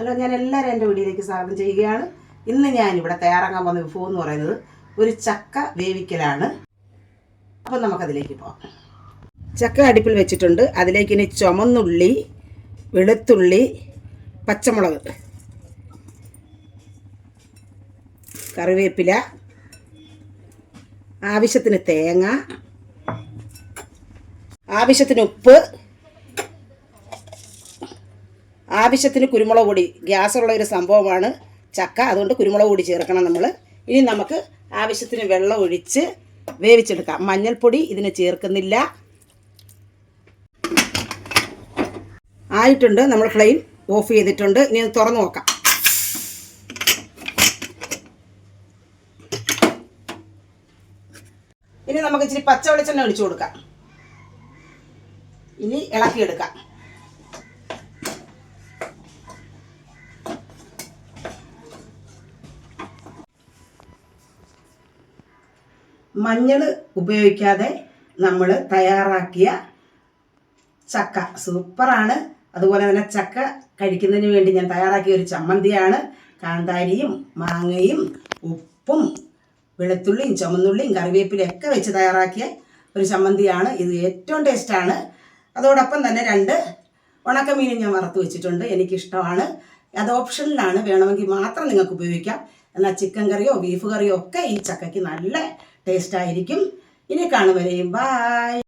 Hello ഞാൻ എല്ലാവരും എന്റെ വീഡിയോയിലേക്ക് സ്വാഗതം ചെയ്യുകയാണ്. ഇന്ന് ഞാൻ ഇവിടെ തയ്യാറാക്കാൻ പോകുന്ന വിഭവം എന്ന് പറയുന്നത് ഒരു ചക്ക വേവിക്കലാണ്. അപ്പം നമുക്കതിലേക്ക് പോകാം. ചക്ക അടുപ്പിൽ വെച്ചിട്ടുണ്ട്. അതിലേക്ക് ഇനി ചുമന്നുള്ളി വെളുത്തുള്ളി പച്ചമുളക് കറിവേപ്പില ആവശ്യത്തിന് തേങ്ങ ആവശ്യത്തിന് ഉപ്പ് ആവശ്യത്തിന് കുരുമുളക് പൊടി. ഗ്യാസുള്ള ഒരു സംഭവമാണ് ചക്ക. അതുകൊണ്ട് കുരുമുളക് പൊടി ചേർക്കണം നമ്മൾ ഇനി നമുക്ക് ആവശ്യത്തിന് വെള്ളം ഒഴിച്ച് വേവിച്ചെടുക്കാം. മഞ്ഞൾപ്പൊടി ഇതിന് ചേർക്കുന്നില്ല. ആയിട്ടുണ്ട്. നമ്മൾ ഫ്ലെയിം ഓഫ് ചെയ്തിട്ടുണ്ട്. ഇനി അത് തുറന്നു നോക്കാം. ഇനി നമുക്ക് ഇച്ചിരി പച്ച വെളിച്ചെണ്ണ ഒഴിച്ചു കൊടുക്കാം. ഇനി ഇളക്കിയെടുക്കാം. മഞ്ഞൾ ഉപയോഗിക്കാതെ നമ്മൾ തയ്യാറാക്കിയ ചക്ക. സൂപ്പറാണ്. അതുപോലെ തന്നെ ചക്ക കഴിക്കുന്നതിന് വേണ്ടി ഞാൻ തയ്യാറാക്കിയ ഒരു ചമ്മന്തിയാണ്. കാന്താരിയും മാങ്ങയും ഉപ്പും വെളുത്തുള്ളിയും ചുമന്നുള്ളിയും കറിവേപ്പിലയും ഒക്കെ വെച്ച് തയ്യാറാക്കിയ ഒരു ചമ്മന്തിയാണ്. ഇത് ഏറ്റവും ടേസ്റ്റാണ് അതോടൊപ്പം തന്നെ രണ്ട് ഉണക്കമീനും ഞാൻ വറുത്ത് വെച്ചിട്ടുണ്ട്. എനിക്കിഷ്ടമാണ്. അത് ഓപ്ഷനിലാണ്. വേണമെങ്കിൽ മാത്രം നിങ്ങൾക്ക് ഉപയോഗിക്കാം. എന്നാൽ ചിക്കൻ കറിയോ ബീഫ് കറിയോ ഒക്കെ ഈ ചക്കയ്ക്ക് നല്ല ടേസ്റ്റ് ആയിരിക്കും. ഇനി കാണുവരെയും ബായ്